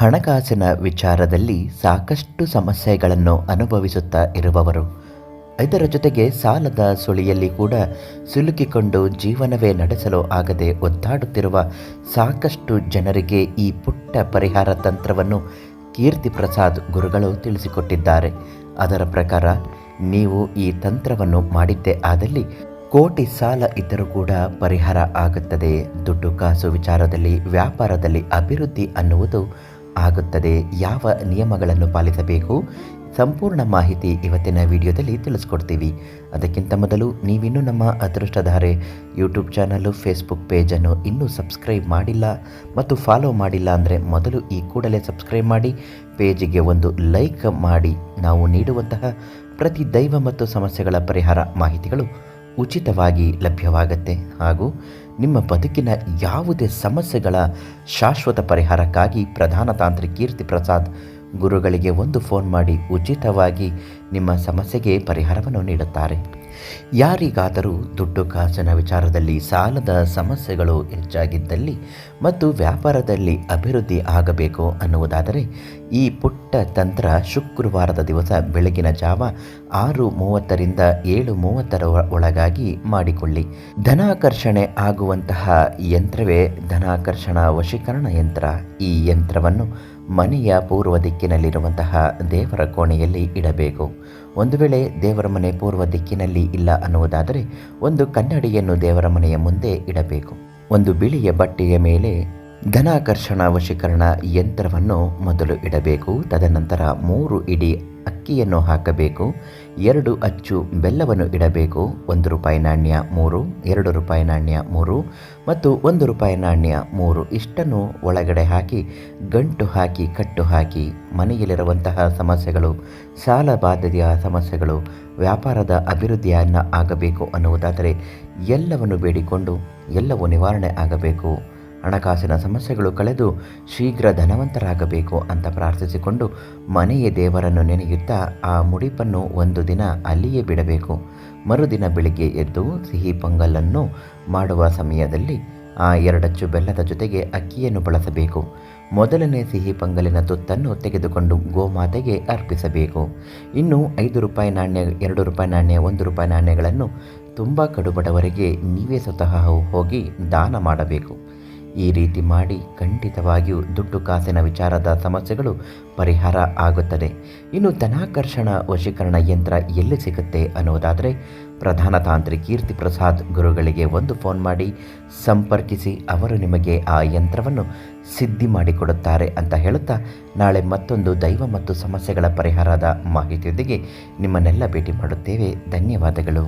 ಹಣಕಾಸಿನ ವಿಚಾರದಲ್ಲಿ ಸಾಕಷ್ಟು ಸಮಸ್ಯೆಗಳನ್ನು ಅನುಭವಿಸುತ್ತಾ ಇರುವವರು. ಇದರ ಜೊತೆಗೆ ಸಾಲದ ಸುಳಿಯಲ್ಲಿ ಕೂಡ ಸಿಲುಕಿಕೊಂಡು ಜೀವನವೇ ನಡೆಸಲು ಆಗದೆ ಒದ್ದಾಡುತ್ತಿರುವ ಸಾಕಷ್ಟು ಜನರಿಗೆ ಈ ಪುಟ್ಟ ಪರಿಹಾರ ತಂತ್ರವನ್ನು ಕೀರ್ತಿ ಪ್ರಸಾದ್ ಗುರುಗಳು ತಿಳಿಸಿಕೊಟ್ಟಿದ್ದಾರೆ. ಅದರ ಪ್ರಕಾರ, ನೀವು ಈ ತಂತ್ರವನ್ನು ಮಾಡಿದ್ದೇ ಆದಲ್ಲಿ ಕೋಟಿ ಸಾಲ ಇದ್ದರೂ ಕೂಡ ಪರಿಹಾರ ಆಗುತ್ತದೆ. ದುಡ್ಡು ಕಾಸು ವಿಚಾರದಲ್ಲಿ ವ್ಯಾಪಾರದಲ್ಲಿ ಅಭಿವೃದ್ಧಿ ಅನ್ನುವುದು ಆಗುತ್ತದೆ. ಯಾವ ನಿಯಮಗಳನ್ನು ಪಾಲಿಸಬೇಕು? ಸಂಪೂರ್ಣ ಮಾಹಿತಿ ಇವತ್ತಿನ ವಿಡಿಯೋದಲ್ಲಿ ತಿಳಿಸ್ಕೊಡ್ತೀವಿ. ಅದಕ್ಕಿಂತ ಮೊದಲು ನೀವಿನ್ನೂ ನಮ್ಮ ಅದೃಷ್ಟಧಾರೆ ಯೂಟ್ಯೂಬ್ ಚಾನಲು ಫೇಸ್ಬುಕ್ ಪೇಜನ್ನು ಇನ್ನೂ ಸಬ್ಸ್ಕ್ರೈಬ್ ಮಾಡಿಲ್ಲ ಮತ್ತು ಫಾಲೋ ಮಾಡಿಲ್ಲ ಅಂದರೆ ಮೊದಲು ಈ ಕೂಡಲೇ ಸಬ್ಸ್ಕ್ರೈಬ್ ಮಾಡಿ, ಪೇಜಿಗೆ ಒಂದು ಲೈಕ್ ಮಾಡಿ. ನಾವು ನೀಡುವಂತಹ ಪ್ರತಿ ದೈವ ಮತ್ತು ಸಮಸ್ಯೆಗಳ ಪರಿಹಾರ ಮಾಹಿತಿಗಳು ಉಚಿತವಾಗಿ ಲಭ್ಯವಾಗುತ್ತೆ. ಹಾಗೂ ನಿಮ್ಮ ಬದುಕಿನ ಯಾವುದೇ ಸಮಸ್ಯೆಗಳ ಶಾಶ್ವತ ಪರಿಹಾರಕ್ಕಾಗಿ ಪ್ರಧಾನ ತಾಂತ್ರಿಕ ಕೀರ್ತಿ ಪ್ರಸಾದ್ ಗುರುಗಳಿಗೆ ಒಂದು ಫೋನ್ ಮಾಡಿ ಉಚಿತವಾಗಿ ನಿಮ್ಮ ಸಮಸ್ಯೆಗೆ ಪರಿಹಾರವನ್ನು ನೀಡುತ್ತಾರೆ. ಯಾರಿಗಾದರೂ ದುಡ್ಡು ಕಾಸಿನ ವಿಚಾರದಲ್ಲಿ ಸಾಲದ ಸಮಸ್ಯೆಗಳು ಹೆಚ್ಚಾಗಿದ್ದಲ್ಲಿ ಮತ್ತು ವ್ಯಾಪಾರದಲ್ಲಿ ಅಭಿವೃದ್ಧಿ ಆಗಬೇಕು ಅನ್ನುವುದಾದರೆ, ಈ ಪುಟ್ಟ ತಂತ್ರ ಶುಕ್ರವಾರದ ದಿವಸ ಬೆಳಗಿನ ಜಾವ ಆರು ಮೂವತ್ತರಿಂದ ಏಳು ಮೂವತ್ತರ ಒಳಗಾಗಿ ಮಾಡಿಕೊಳ್ಳಿ. ಧನಾಕರ್ಷಣೆ ಆಗುವಂತಹ ಯಂತ್ರವೇ ಧನಾಕರ್ಷಣ ವಶೀಕರಣ ಯಂತ್ರ. ಈ ಯಂತ್ರವನ್ನು ಮನೆಯ ಪೂರ್ವ ದಿಕ್ಕಿನಲ್ಲಿರುವಂತಹ ದೇವರ ಕೋಣೆಯಲ್ಲಿ ಇಡಬೇಕು. ಒಂದು ವೇಳೆ ದೇವರ ಮನೆ ಪೂರ್ವ ದಿಕ್ಕಿನಲ್ಲಿ ಇಲ್ಲ ಅನ್ನುವುದಾದರೆ, ಒಂದು ಕನ್ನಡಿಯನ್ನು ದೇವರ ಮನೆಯ ಮುಂದೆ ಇಡಬೇಕು. ಒಂದು ಬಿಳಿಯ ಬಟ್ಟೆಯ ಮೇಲೆ ಧನಾಕರ್ಷಣ ವಶೀಕರಣ ಯಂತ್ರವನ್ನು ಮೊದಲು ಇಡಬೇಕು, ತದನಂತರ ಮೂರು ಇಡಿ ಅಕ್ಕಿಯನ್ನು ಹಾಕಬೇಕು, ಎರಡು ಅಚ್ಚು ಬೆಲ್ಲವನ್ನು ಇಡಬೇಕು, ಒಂದು ರೂಪಾಯಿ ನಾಣ್ಯ ಮೂರು, ಎರಡು ರೂಪಾಯಿ ನಾಣ್ಯ ಮೂರು ಮತ್ತು ಒಂದು ರೂಪಾಯಿ ನಾಣ್ಯ ಮೂರು ಇಷ್ಟನ್ನು ಒಳಗಡೆ ಹಾಕಿ, ಗಂಟು ಹಾಕಿ, ಕಟ್ಟು ಹಾಕಿ, ಮನೆಯಲ್ಲಿರುವಂತಹ ಸಮಸ್ಯೆಗಳು, ಸಾಲ ಬಾಧ್ಯತೆಯ ಸಮಸ್ಯೆಗಳು, ವ್ಯಾಪಾರದ ಅಭಿವೃದ್ಧಿಯನ್ನು ಆಗಬೇಕು ಅನ್ನುವುದಾದರೆ ಎಲ್ಲವನ್ನು ಬೇಡಿಕೊಂಡು ಎಲ್ಲವೂ ನಿವಾರಣೆ ಆಗಬೇಕು. ಹಣಕಾಸಿನ ಸಮಸ್ಯೆಗಳು ಕಳೆದು ಶೀಘ್ರ ಧನವಂತರಾಗಬೇಕು ಅಂತ ಪ್ರಾರ್ಥಿಸಿಕೊಂಡು ಮನೆಯ ದೇವರನ್ನು ನೆನೆಯುತ್ತಾ ಆ ಮುಡಿಪನ್ನು ಒಂದು ದಿನ ಅಲ್ಲಿಯೇ ಬಿಡಬೇಕು. ಮರುದಿನ ಬೆಳಿಗ್ಗೆ ಎದ್ದು ಸಿಹಿ ಪೊಂಗಲನ್ನು ಮಾಡುವ ಸಮಯದಲ್ಲಿ ಆ ಎರಡಚ್ಚು ಬೆಲ್ಲದ ಜೊತೆಗೆ ಅಕ್ಕಿಯನ್ನು ಬಳಸಬೇಕು. ಮೊದಲನೇ ಸಿಹಿ ಪೊಂಗಲಿನ ತುತ್ತನ್ನು ತೆಗೆದುಕೊಂಡು ಗೋಮಾತೆಗೆ ಅರ್ಪಿಸಬೇಕು. ಇನ್ನು ಐದು ರೂಪಾಯಿ ನಾಣ್ಯ, ಎರಡು ರೂಪಾಯಿ ನಾಣ್ಯ, ಒಂದು ರೂಪಾಯಿ ನಾಣ್ಯಗಳನ್ನು ತುಂಬ ಕಡುಬಡವರಿಗೆ ನೀವೇ ಸ್ವತಃ ಹೋಗಿ ದಾನ ಮಾಡಬೇಕು. ಈ ರೀತಿ ಮಾಡಿ ಖಂಡಿತವಾಗಿಯೂ ದುಡ್ಡು ಕಾಸಿನ ವಿಚಾರದ ಸಮಸ್ಯೆಗಳು ಪರಿಹಾರ ಆಗುತ್ತದೆ. ಇನ್ನು ಧನಾಕರ್ಷಣ ವಶೀಕರಣ ಯಂತ್ರ ಎಲ್ಲಿ ಸಿಗುತ್ತೆ ಅನ್ನೋದಾದರೆ ಪ್ರಧಾನ ತಾಂತ್ರಿ ಕೀರ್ತಿ ಪ್ರಸಾದ್ ಗುರುಗಳಿಗೆ ಒಂದು ಫೋನ್ ಮಾಡಿ ಸಂಪರ್ಕಿಸಿ, ಅವರು ನಿಮಗೆ ಆ ಯಂತ್ರವನ್ನು ಸಿದ್ಧಿ ಮಾಡಿಕೊಡುತ್ತಾರೆ ಅಂತ ಹೇಳುತ್ತಾ ನಾಳೆ ಮತ್ತೊಂದು ದೈವ ಮತ್ತು ಸಮಸ್ಯೆಗಳ ಪರಿಹಾರದ ಮಾಹಿತಿಯೊಂದಿಗೆ ನಿಮ್ಮನ್ನೆಲ್ಲ ಭೇಟಿ ಮಾಡುತ್ತೇವೆ. ಧನ್ಯವಾದಗಳು.